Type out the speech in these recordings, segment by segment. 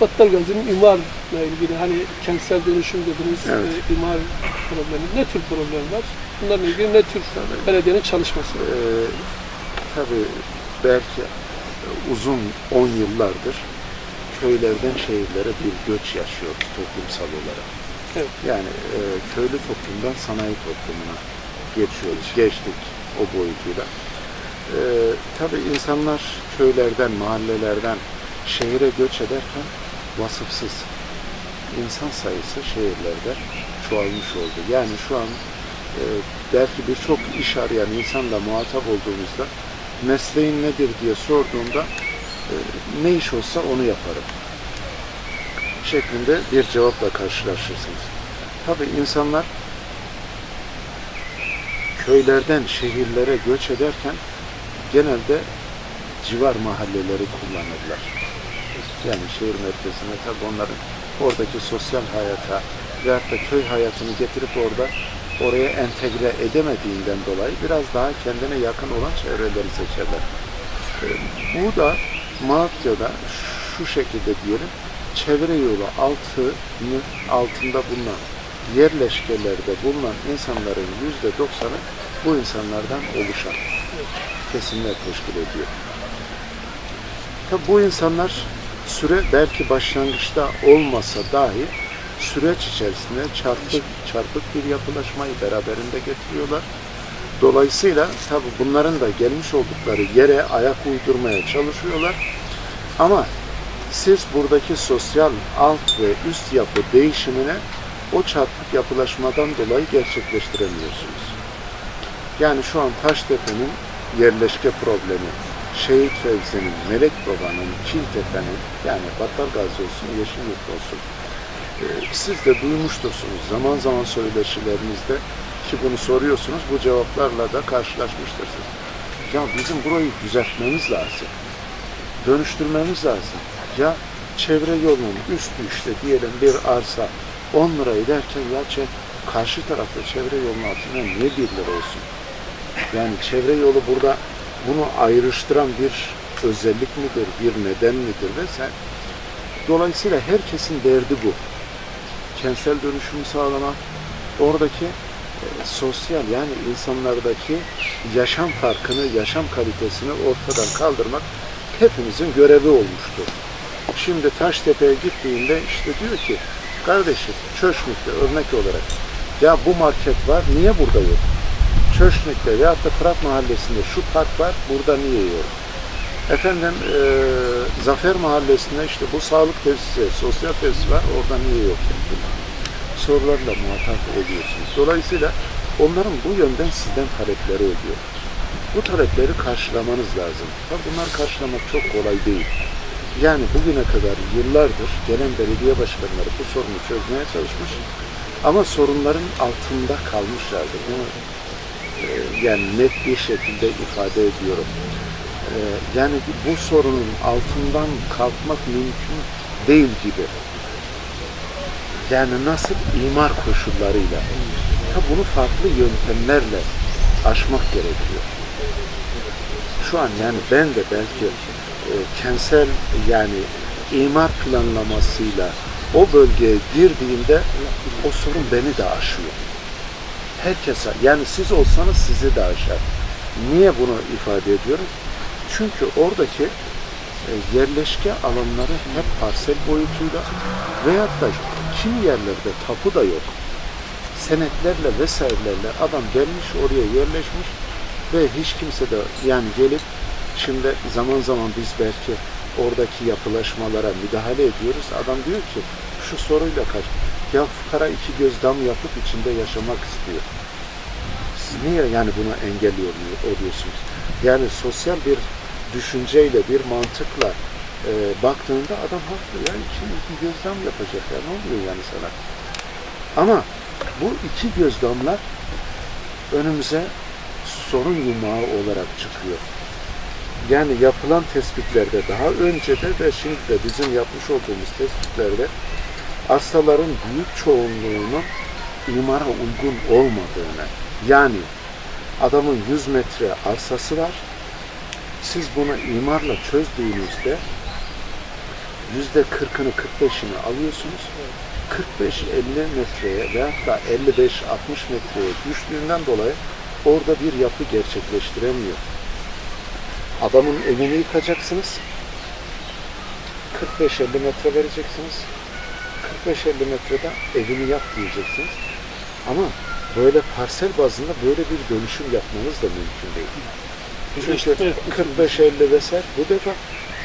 Battal Gazi'nin imarla ilgili hani kentsel dönüşüm dediniz, Evet. e, imar problemi, ne tür problem var? Bunlarla ilgili ne tür belediyenin çalışması? Ee, tabii belki uzun 10 yıllardır köylerden şehirlere bir göç yaşıyoruz toplumsal olarak. Evet. Yani e, köylü toplumdan sanayi toplumuna geçiyoruz. Geçtik o boyutuyla. Ee, tabii insanlar köylerden, mahallelerden şehire göç ederken vasıfsız insan sayısı şehirlerde çoğalmış oldu. Yani şu an e, belki birçok iş arayan insanla muhatap olduğumuzda mesleğin nedir diye sorduğumda e, ne iş olsa onu yaparım şeklinde bir cevapla karşılaşırsınız. Tabii insanlar köylerden şehirlere göç ederken genelde civar mahalleleri kullanırlar. Yani şehir merkezine tabii onların oradaki sosyal hayata veyahut da köy hayatını getirip orada oraya entegre edemediğinden dolayı biraz daha kendine yakın olan çevreleri seçerler. Ee, Bu da Malatya'da şu şekilde diyelim, çevre yolu altını altında bulunan yerleşkelerde bulunan insanların yüzde doksanı bu insanlardan oluşan kesimler teşkil ediyor. Tabi bu insanlar süre belki başlangıçta olmasa dahi süreç içerisinde çarpık çarpık bir yapılaşmayı beraberinde getiriyorlar. Dolayısıyla tabi bunların da gelmiş oldukları yere ayak uydurmaya çalışıyorlar. Ama siz buradaki sosyal alt ve üst yapı değişimine o çarpık yapılaşmadan dolayı gerçekleştiremiyorsunuz. Yani şu an Taştepe'nin yerleşke problemi, Şehit Fevzi'nin, Melek Baba'nın, Kiltepe'nin yani Battal Gazi olsun, Yeşilyurt olsun e, siz de duymuştursunuz zaman zaman söyleşilerinizde ki bunu soruyorsunuz bu cevaplarla da karşılaşmıştırsınız. Ya bizim burayı düzeltmemiz lazım. Dönüştürmemiz lazım. Ya çevre yolunun üstü işte diyelim bir arsa 10 lirayı derken ya karşı tarafta çevre yolunun altına niye 1 lira olsun? Yani çevre yolu burada bunu ayrıştıran bir özellik midir, bir neden midir vesaire. Dolayısıyla herkesin derdi bu. Kentsel dönüşümü sağlamak, oradaki e, sosyal yani insanlardaki yaşam farkını, yaşam kalitesini ortadan kaldırmak hepimizin görevi olmuştur. Şimdi Taştepe'ye gittiğinde işte diyor ki kardeşim Çöşmük'te örnek olarak ya bu market var niye burada yok? Çöşmük'te veyahut da Fırat Mahallesi'nde şu park var burada niye yok? Efendim e, Zafer Mahallesi'nde işte bu sağlık tesisi, sosyal tesis var orada niye yok? Sorularla muhatap oluyorsunuz. Dolayısıyla onların bu yönden sizden talepleri oluyor. Bu talepleri karşılamanız lazım. Tabii bunlar karşılamak çok kolay değil. Yani bugüne kadar yıllardır gelen belediye başkanları bu sorunu çözmeye çalışmış ama sorunların altında kalmışlardır. E, yani net bir şekilde ifade ediyorum. E, yani bu sorunun altından kalkmak mümkün değil gibi. Yani nasıl imar koşullarıyla. Ha bunu farklı yöntemlerle aşmak gerekiyor. Şu an yani ben de belki e, kentsel yani imar planlamasıyla o bölgeye girdiğimde o sorun beni de aşıyor. Herkese yani siz olsanız sizi de aşar. Niye bunu ifade ediyorum? Çünkü oradaki e, yerleşke alanları hep parsel boyutuyla veyahut da kimi yerlerde tapu da yok. Senetlerle vesairelerle adam gelmiş oraya yerleşmiş ve hiç kimse de yani gelip şimdi zaman zaman biz belki oradaki yapılaşmalara müdahale ediyoruz. Adam diyor ki şu soruyla kaç. Ya fukara iki göz dam yapıp içinde yaşamak istiyor. Siz niye yani buna engelliyor oluyorsunuz? Yani sosyal bir düşünceyle, bir mantıkla e, baktığında adam haklı. Yani şimdi iki göz dam yapacak ya ne oluyor yani sana? Ama bu iki göz damlar önümüze sorun yumağı olarak çıkıyor. Yani yapılan tespitlerde daha önce de ve şimdi de bizim yapmış olduğumuz tespitlerde arsaların büyük çoğunluğunun imara uygun olmadığını yani adamın 100 metre arsası var siz bunu imarla çözdüğünüzde yüzde 40'ını 45'ini alıyorsunuz. 45-50 metreye veya da 55-60 metreye düştüğünden dolayı orada bir yapı gerçekleştiremiyor. Adamın evini yıkacaksınız. 45-50 metre vereceksiniz. 45-50 metrede evini yap diyeceksiniz. Ama böyle parsel bazında böyle bir dönüşüm yapmanız da mümkün değil. Çünkü Birleştirme yapıyorsunuz. 45-50 vesaire bu defa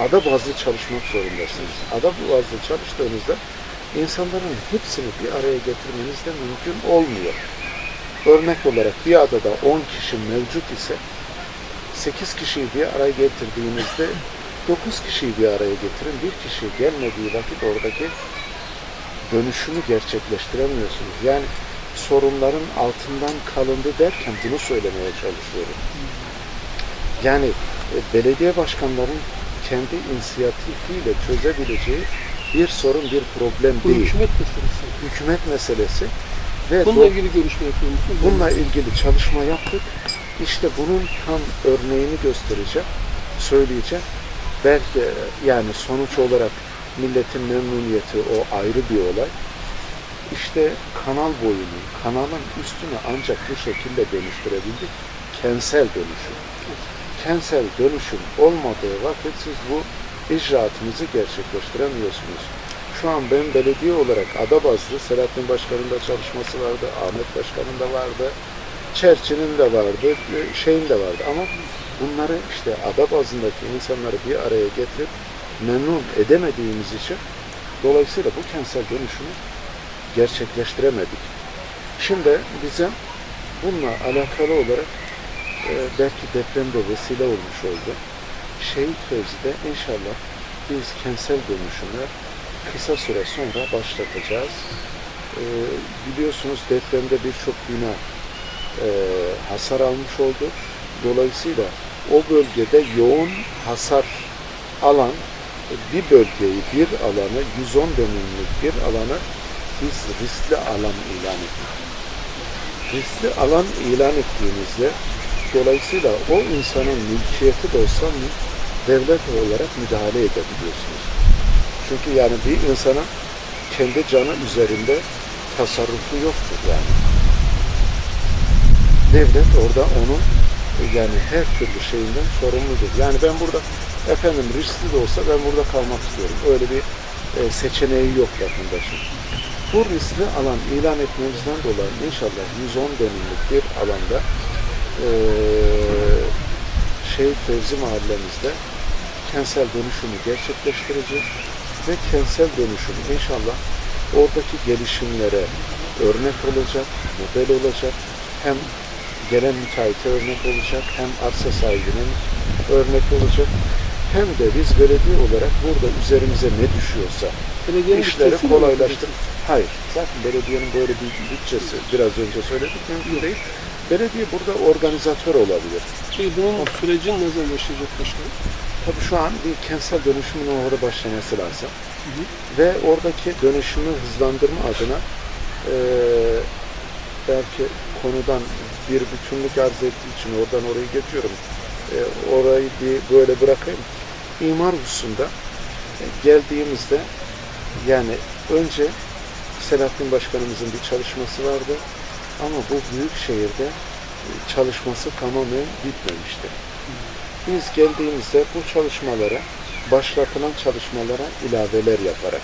ada bazlı çalışmak zorundasınız. Ada bazlı çalıştığınızda insanların hepsini bir araya getirmeniz de mümkün olmuyor. Örnek olarak bir adada 10 kişi mevcut ise 8 kişiyi bir araya getirdiğinizde 9 kişiyi bir araya getirin. Bir kişi gelmediği vakit oradaki dönüşümü gerçekleştiremiyorsunuz. Yani sorunların altından kalındı derken bunu söylemeye çalışıyorum. Yani e, belediye başkanların kendi inisiyatifiyle çözebileceği bir sorun, bir problem Bu değil. hükümet meselesi. Hükümet meselesi ve Bununla bu- ilgili görüşme yapıyor musunuz? Bununla ilgili çalışma yaptık. İşte bunun tam örneğini göstereceğim, söyleyeceğim. Belki e, yani sonuç olarak milletin memnuniyeti o ayrı bir olay. İşte kanal boyunu, kanalın üstünü ancak bu şekilde dönüştürebildik. Kentsel dönüşüm. Kentsel dönüşüm olmadığı vakit siz bu icraatınızı gerçekleştiremiyorsunuz. Şu an ben belediye olarak ada bazlı Selahattin Başkan'ın da çalışması vardı, Ahmet Başkan'ın da vardı, Çerçi'nin de vardı, şeyin de vardı ama bunları işte ada bazındaki insanları bir araya getirip memnun edemediğimiz için dolayısıyla bu kentsel dönüşümü gerçekleştiremedik. Şimdi bize bununla alakalı olarak e, belki depremde vesile olmuş oldu. Şehit Fevzi'de inşallah biz kentsel dönüşümü kısa süre sonra başlatacağız. E, biliyorsunuz depremde birçok bina e, hasar almış oldu. Dolayısıyla o bölgede yoğun hasar alan bir bölgeyi, bir alanı, 110 dönümlük bir alanı biz riskli alan ilan ettik. Riskli alan ilan ettiğimizde dolayısıyla o insanın mülkiyeti de olsa devlet olarak müdahale edebiliyorsunuz. Çünkü yani bir insanın kendi canı üzerinde tasarrufu yoktur yani. Devlet orada onun yani her türlü şeyinden sorumludur. Yani ben burada efendim riskli de olsa ben burada kalmak istiyorum. Öyle bir e, seçeneği yok vatandaşın. Bu riskli alan ilan etmemizden dolayı inşallah 110 dönümlük bir alanda e, Şehit Fevzi mahallemizde kentsel dönüşümü gerçekleştireceğiz ve kentsel dönüşüm inşallah oradaki gelişimlere örnek olacak, model olacak. Hem gelen müteahhite örnek olacak, hem arsa sahibinin örnek olacak. Hem de biz belediye olarak burada üzerimize ne düşüyorsa Belediyenin işleri kolaylaştır. Hayır, zaten belediyenin böyle bir bütçesi biraz önce söyledik mümkün değil. Belediye burada organizatör olabilir. Peki bunun süreci ne zaman başlayacak başkanım? Tabii şu an bir kentsel dönüşümün orada başlaması lazım. Hı hı. Ve oradaki dönüşümü hızlandırma adına eee, belki konudan bir bütünlük arz ettiği için oradan oraya geçiyorum. Eee, orayı bir böyle bırakayım. İmar hususunda geldiğimizde yani önce Selahattin Başkanımızın bir çalışması vardı ama bu büyük şehirde e, çalışması tamamen bitmemişti. Biz geldiğimizde bu çalışmalara, başlatılan çalışmalara ilaveler yaparak,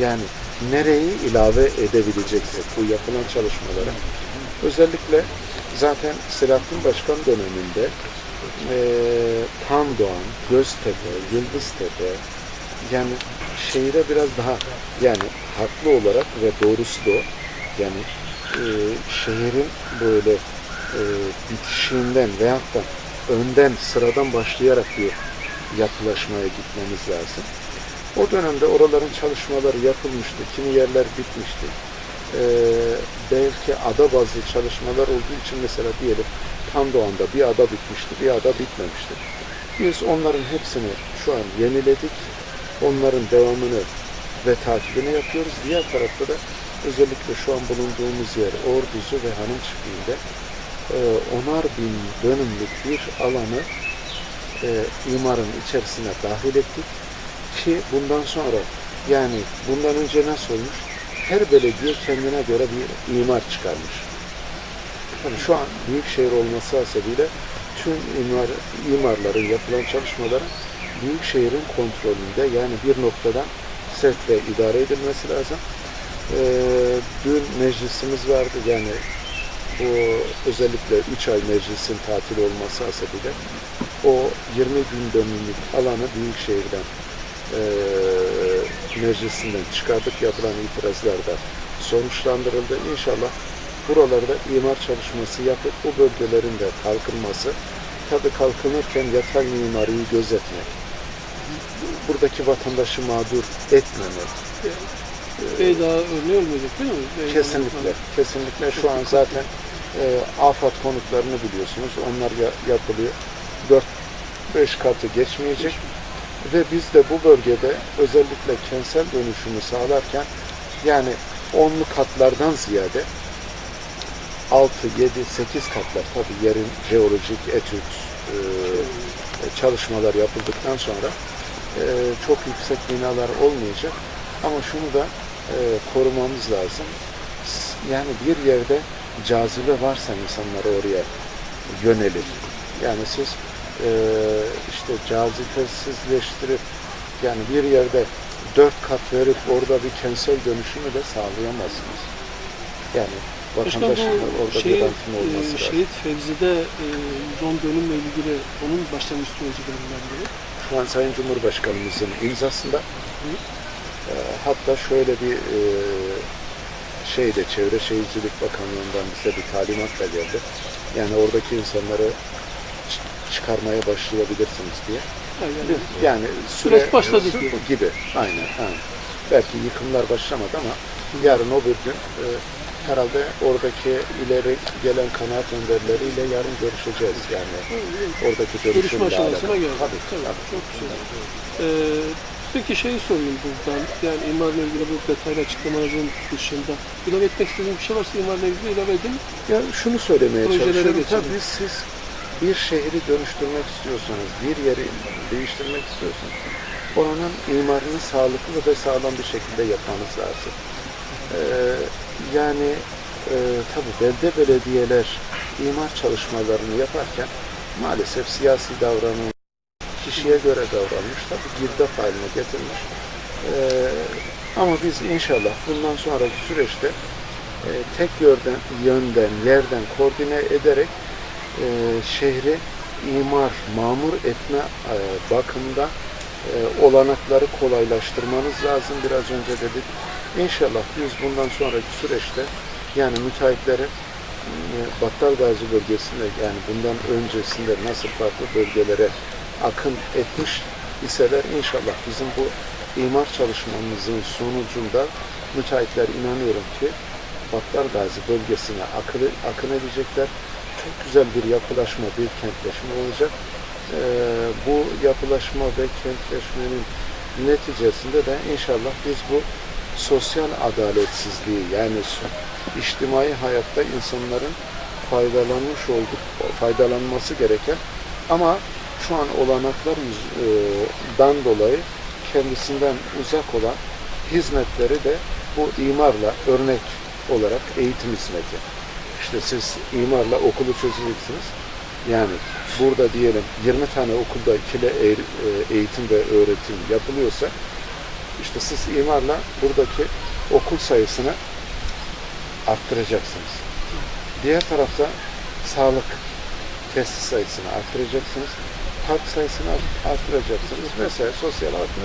yani nereyi ilave edebileceksek bu yapılan çalışmalara, özellikle zaten Selahattin Başkan döneminde eee Tandoğan, Göztepe, Yıldıztepe, yani şehire biraz daha yani haklı olarak ve doğrusu da yani eee, şehrin böyle eee bitişiğinden veyahut da önden sıradan başlayarak bir yapılaşmaya gitmemiz lazım. O dönemde oraların çalışmaları yapılmıştı. Kimi yerler bitmişti. Ee, belki ada bazlı çalışmalar olduğu için mesela diyelim Tandoğan'da bir ada bitmişti, bir ada bitmemişti. Biz onların hepsini şu an yeniledik. Onların devamını ve takibini yapıyoruz. Diğer tarafta da özellikle şu an bulunduğumuz yer Orduzu ve Hanım Çiftliği'nde e, onar bin dönümlük bir alanı e, imarın içerisine dahil ettik. Ki bundan sonra yani bundan önce nasıl olmuş? Her belediye kendine göre bir imar çıkarmış. Yani şu an büyük şehir olması hasebiyle tüm imar, imarların yapılan çalışmaların büyük şehrin kontrolünde yani bir noktadan sevkle idare edilmesi lazım. Ee, dün meclisimiz vardı yani bu özellikle 3 ay meclisin tatil olması hasebiyle o 20 bin dönümlük alanı Büyükşehir'den e, meclisinden çıkardık yapılan itirazlar da sonuçlandırıldı. İnşallah buralarda imar çalışması yapıp bu bölgelerin de kalkınması tabi kalkınırken yatay mimariyi gözetmek buradaki vatandaşı mağdur etmemek Bey daha örneği olmayacak değil mi? Bey- Kesinlikle, kesinlikle şu an zaten e, afat konutlarını biliyorsunuz. Onlar ya- yapılıyor. 4-5 katı geçmeyecek. Ve biz de bu bölgede özellikle kentsel dönüşümü sağlarken yani onlu katlardan ziyade 6, 7, 8 katlar tabii yerin jeolojik etüt e, çalışmalar yapıldıktan sonra e, çok yüksek binalar olmayacak. Ama şunu da e, korumamız lazım. Yani bir yerde cazibe varsa insanlar oraya yönelir. Yani siz e, işte cazibesizleştirip yani bir yerde dört kat verip orada bir kentsel dönüşümü de sağlayamazsınız. Yani vatandaşın orada şehit, garantinin olması e, lazım. şehit Fevzi'de e, 110 dönümle ilgili onun başlangıç süreci belirlendi. Şu an Sayın Cumhurbaşkanımızın imzasında e, hatta şöyle bir e, şeyde Çevre Şehircilik Bakanlığı'ndan bize bir talimat da geldi. Yani oradaki insanları çıkarmaya başlayabilirsiniz diye. Yani, Yani süre Süreç başladı diyor. gibi. Aynen. aynen. Belki yıkımlar başlamadı ama yarın o bir gün e, herhalde oradaki ileri gelen kanaat önderleriyle yarın görüşeceğiz yani oradaki görüşme aşamasına geldi. Tabii, Tabii, tabii. Çok güzel. Ee, peki şeyi sorayım buradan. Yani imarla ilgili bu detaylı açıklamaların dışında ilave etmek istediğim bir şey varsa imarla ilgili ilave edin. Ya şunu söylemeye Projelere çalışıyorum. geçelim. Tabii siz bir şehri dönüştürmek istiyorsanız, bir yeri değiştirmek istiyorsanız oranın imarını sağlıklı ve sağlam bir şekilde yapmanız lazım. Ee, yani e, tabii belde belediyeler imar çalışmalarını yaparken maalesef siyasi davranım kişiye göre davranmış. Tabii girdap haline getirmiş. Ee, ama biz inşallah bundan sonraki süreçte e, tek yönden, yönden, yerden koordine ederek e, şehri imar, mamur etme e, bakımda e, olanakları kolaylaştırmanız lazım. Biraz önce dedik. İnşallah biz bundan sonraki süreçte yani müteahhitlerin e, Battal Gazi bölgesinde yani bundan öncesinde nasıl farklı bölgelere akın etmiş iseler inşallah bizim bu imar çalışmamızın sonucunda müteahhitler inanıyorum ki Battal Gazi bölgesine akın, akın edecekler. Çok güzel bir yapılaşma, bir kentleşme olacak. Ee, bu yapılaşma ve kentleşmenin neticesinde de inşallah biz bu sosyal adaletsizliği yani içtimai hayatta insanların faydalanmış olduk, faydalanması gereken ama şu an olanaklar yüz- e, dolayı kendisinden uzak olan hizmetleri de bu imarla örnek olarak eğitim hizmeti. İşte siz imarla okulu çözeceksiniz. Yani burada diyelim 20 tane okulda ikili e, eğitim ve öğretim yapılıyorsa işte siz imarla buradaki okul sayısını arttıracaksınız. Diğer tarafta sağlık tesis sayısını arttıracaksınız. Park sayısını art- arttıracaksınız. Mesela sosyal artma.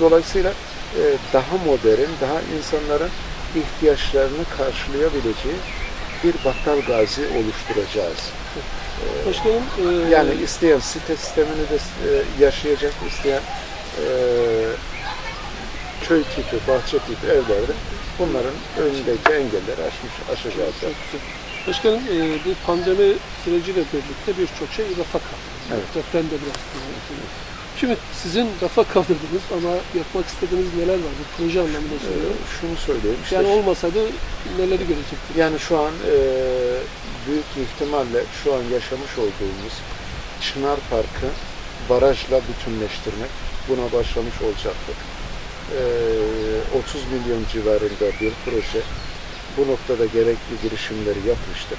Dolayısıyla e, daha modern, daha insanların ihtiyaçlarını karşılayabileceği bir battal gazi oluşturacağız. Başkanım e, Yani isteyen site sistemini de e, yaşayacak, isteyen e, köy tipi, bahçe tipi evlerde bunların önündeki engelleri aşmış, aşacağız. Başkanım e, bu pandemi süreciyle birlikte birçok şey rafa kaldı. Evet. Deprem de biraz. Şimdi sizin rafa kaldırdınız ama yapmak istediğiniz neler var? Bu proje anlamında E, söylüyorum. şunu söyleyeyim. işte Yani olmasaydı neleri görecektik? Yani şu an e, büyük ihtimalle şu an yaşamış olduğumuz Çınar Parkı barajla bütünleştirmek buna başlamış olacaktık. Ee, 30 milyon civarında bir proje. Bu noktada gerekli girişimleri yapmıştık.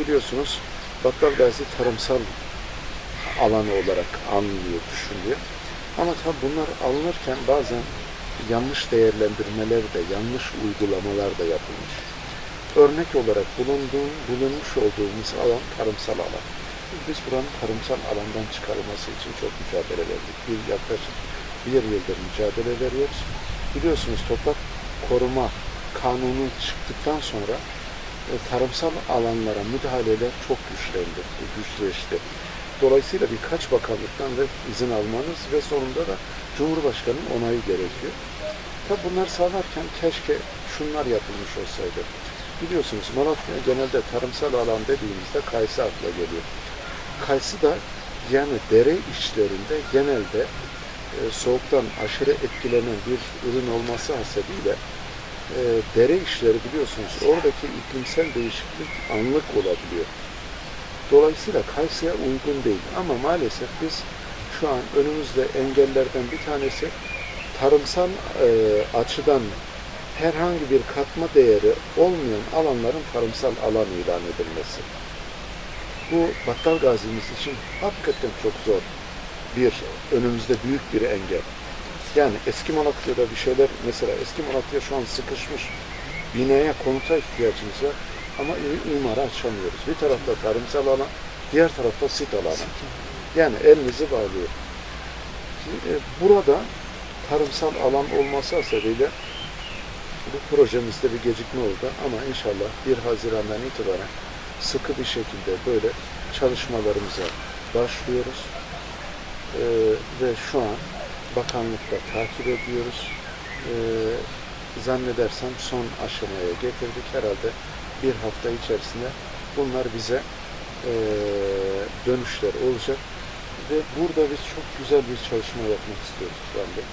Biliyorsunuz Battalgazi tarımsal alanı olarak anlıyor, düşünülüyor. Ama tabi bunlar alınırken bazen yanlış değerlendirmeler de, yanlış uygulamalar da yapılmış. Örnek olarak bulunduğum, bulunmuş olduğumuz alan tarımsal alan. Biz buranın tarımsal alandan çıkarılması için çok mücadele verdik. Bir yaklaşık bir yıldır mücadele veriyoruz. Biliyorsunuz toprak koruma kanunu çıktıktan sonra e, tarımsal alanlara müdahaleler çok güçlendi, güçleşti. Dolayısıyla birkaç bakanlıktan da izin almanız ve sonunda da Cumhurbaşkanı'nın onayı gerekiyor. Tabi bunlar sağlarken keşke şunlar yapılmış olsaydı. Biliyorsunuz Malatya genelde tarımsal alan dediğimizde kayısı akla geliyor. Kayısı da yani dere içlerinde genelde e, soğuktan aşırı etkilenen bir ürün olması hasebiyle e, dere işleri biliyorsunuz oradaki iklimsel değişiklik anlık olabiliyor. Dolayısıyla Kayseri'ye uygun değil. Ama maalesef biz şu an önümüzde engellerden bir tanesi tarımsal e, açıdan herhangi bir katma değeri olmayan alanların tarımsal alan ilan edilmesi. Bu Battal Gazi'miz için hakikaten çok zor bir, önümüzde büyük bir engel. Yani eski Malatya'da bir şeyler, mesela eski Malatya şu an sıkışmış. Binaya, konuta ihtiyacımız var. Ama i- imarı açamıyoruz. Bir tarafta tarımsal alan, diğer tarafta sit alanı. Yani elimizi bağlıyor. Şimdi, e, burada tarımsal alan olması hasebiyle bu projemizde bir gecikme oldu ama inşallah 1 Haziran'dan itibaren sıkı bir şekilde böyle çalışmalarımıza başlıyoruz. Ee, ve şu an bakanlıkta takip ediyoruz. Ee, zannedersem son aşamaya getirdik. Herhalde bir hafta içerisinde bunlar bize ee, dönüşler olacak. Ve burada biz çok güzel bir çalışma yapmak istiyoruz Turan Bey.